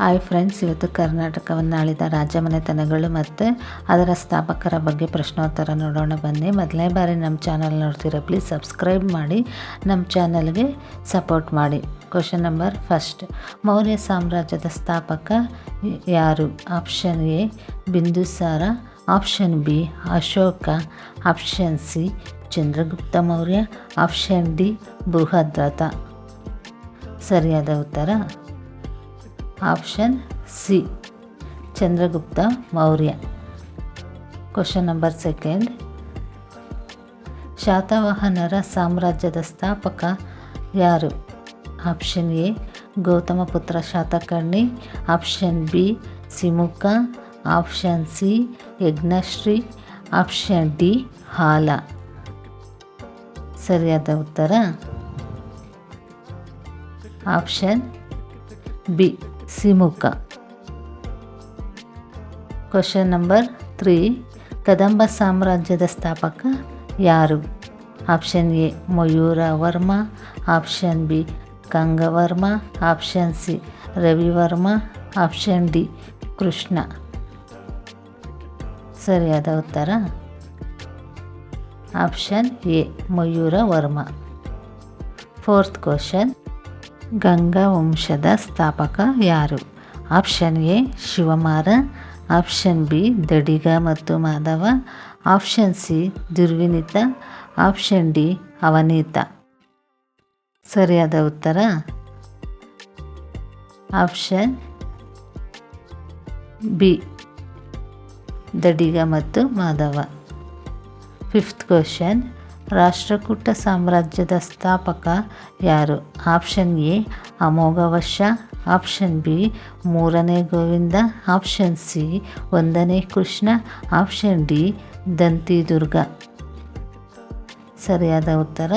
Hi friends, ಇವತ್ತು ಕರ್ನಾಟಕವನ್ನು ಆಳಿದ ರಾಜಮನೆತನಗಳು ಮತ್ತು ಅದರ ಸ್ಥಾಪಕರ ಬಗ್ಗೆ ಪ್ರಶ್ನೋತ್ತರ ನೋಡೋಣ. ಬನ್ನಿ, ಮೊದಲನೇ ಬಾರಿ ನಮ್ಮ ಚಾನಲ್ ನೋಡ್ತೀರಾ ಪ್ಲೀಸ್ ಸಬ್ಸ್ಕ್ರೈಬ್ ಮಾಡಿ, ನಮ್ಮ ಚಾನಲ್ಗೆ ಸಪೋರ್ಟ್ ಮಾಡಿ. ಕ್ವಶನ್ ನಂಬರ್ ಫಸ್ಟ್ ಮೌರ್ಯ ಸಾಮ್ರಾಜ್ಯದ ಸ್ಥಾಪಕ ಯಾರು? Option A Bindusara. Option B Ashoka. Option C Chandragupta Maurya. Option D Brihadratha. ಸರಿಯಾದ ಉತ್ತರ? Option C. Chandragupta Maurya. Question number second ಶಾತವಾಹನರ ಸಾಮ್ರಾಜ್ಯದ ಸ್ಥಾಪಕ ಯಾರು? Option A Gautamiputra Satakarni. Option B Simuka. Option C Yajnashri. Option D Hala. ಸರಿಯಾದ ಉತ್ತರ? Option B Simuka question number three Kadamba ಸಾಮ್ರಾಜ್ಯದ ಸ್ಥಾಪಕ ಯಾರು option A Mayura Varma option B Kangavarma option C Ravivarma option D Krishna ಸರಿಯಾದ ಉತ್ತರ option A Mayura Varma fourth question Ganga ವಂಶದ ಸ್ಥಾಪಕ ಯಾರು? Option A, Shivamara. Option B, Dadiga ಮತ್ತು Madhava. Option C, Durvinita. Option D, Avanita. ಸರಿಯಾದ ಉತ್ತರ? Option B, Dadiga ಮತ್ತು Madhava. Fifth question. Rashtrakuta ಸಾಮ್ರಾಜ್ಯದ ಸ್ಥಾಪಕ ಯಾರು? Option A, Amoghavarsha. Option B, ಮೂರನೇ ಗೋವಿಂದ. ಆಪ್ಷನ್ ಸಿ, ಒಂದನೇ Krishna. Option D Dantidurga ಸರಿಯಾದ ಉತ್ತರ?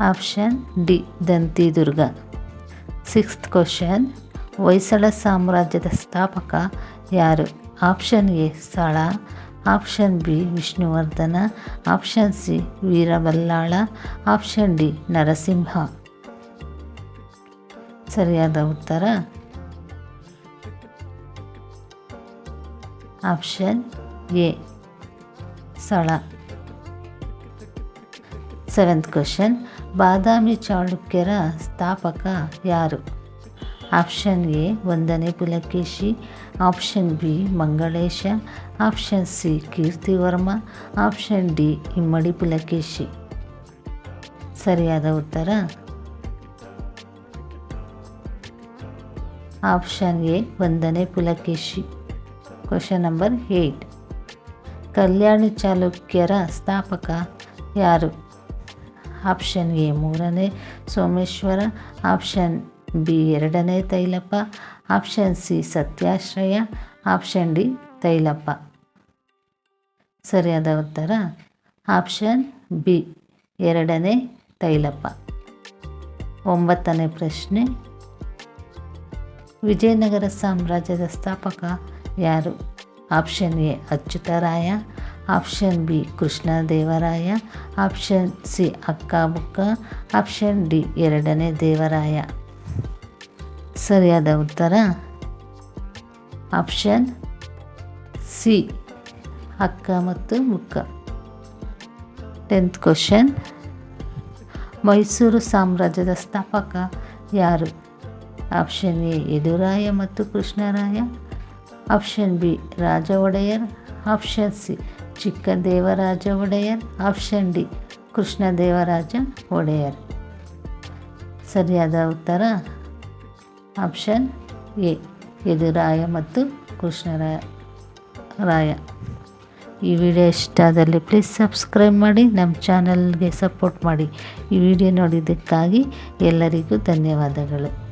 Option D Dantidurga sixth question, Hoysala ಸಾಮ್ರಾಜ್ಯದ ಸ್ಥಾಪಕ ಯಾರು? Option A, Sala. Option B, Vishnuvardhana. Option C, Veeraballala. Option D, Narasimha. ಸರಿಯಾದ ಉತ್ತರ? Option A, Sala. Seventh question, Badami ಚಾಳುಕ್ಯರ ಸ್ಥಾಪಕ ಯಾರು? ಆಪ್ಷನ್ ಎ ಒಂದನೇ Pulakeshi option B Mangalesha option C Kirtivarma option D ಇಮ್ಮಡಿ ಪುಲಕೇಶಿ ಸರಿಯಾದ ಉತ್ತರ ಆಪ್ಷನ್ ಎ ಒಂದನೇ Pulakeshi question number eight Kalyani ಚಾಲುಕ್ಯರ ಸ್ಥಾಪಕ ಯಾರು ಆಪ್ಷನ್ ಎ ಮೂರನೇ ಸೋಮೇಶ್ವರ ಆಪ್ಷನ್ ಬಿ ಎರಡನೇ Tailapa. Option C Satyashraya. Option D Tailapa. ಸರಿಯಾದ ಉತ್ತರ? ಆಪ್ಷನ್ ಬಿ ಎರಡನೇ ತೈಲಪ್ಪ. ಒಂಬತ್ತನೇ ಪ್ರಶ್ನೆ. ವಿಜಯನಗರ ಸಾಮ್ರಾಜ್ಯದ ಸ್ಥಾಪಕ ಯಾರು? Option A Achyutaraya. Option B Krishnadevaraya. Option C Hakkabukka. Option D ಎರಡನೇ ದೇವರಾಯ. ಸರಿಯಾದ ಉತ್ತರ. ಆಪ್ಷನ್ ಸಿ, ಅಕ್ಕ ಮತ್ತು ಮುಕ್ಕ. ಟೆಂತ್ ಕ್ವಶನ್, ಮೈಸೂರು ಸಾಮ್ರಾಜ್ಯದ ಸ್ಥಾಪಕ ಯಾರು? ಆಪ್ಷನ್ ಎ, ಯದುರಾಯ ಮತ್ತು Krishnaraya. Option B Raja Wodeyar option C, Chikkadevaraja Wodeyar. Option D, Krishnadevaraja Wodeyar. ಸರಿಯಾದ ಉತ್ತರ. ಆಪ್ಷನ್ ಎ ಯದುರಾಯ ಮತ್ತು ಕೃಷ್ಣರಾಯ ರಾಯ. ಈ ವಿಡಿಯೋ ಇಷ್ಟ ಆದಲ್ಲಿ ಪ್ಲೀಸ್ ಸಬ್ಸ್ಕ್ರೈಬ್ ಮಾಡಿ, ನಮ್ಮ ಚಾನಲ್ಗೆ ಸಪೋರ್ಟ್ ಮಾಡಿ. ಈ ವಿಡಿಯೋ ನೋಡಿದ್ದಕ್ಕಾಗಿ ಎಲ್ಲರಿಗೂ ಧನ್ಯವಾದಗಳು.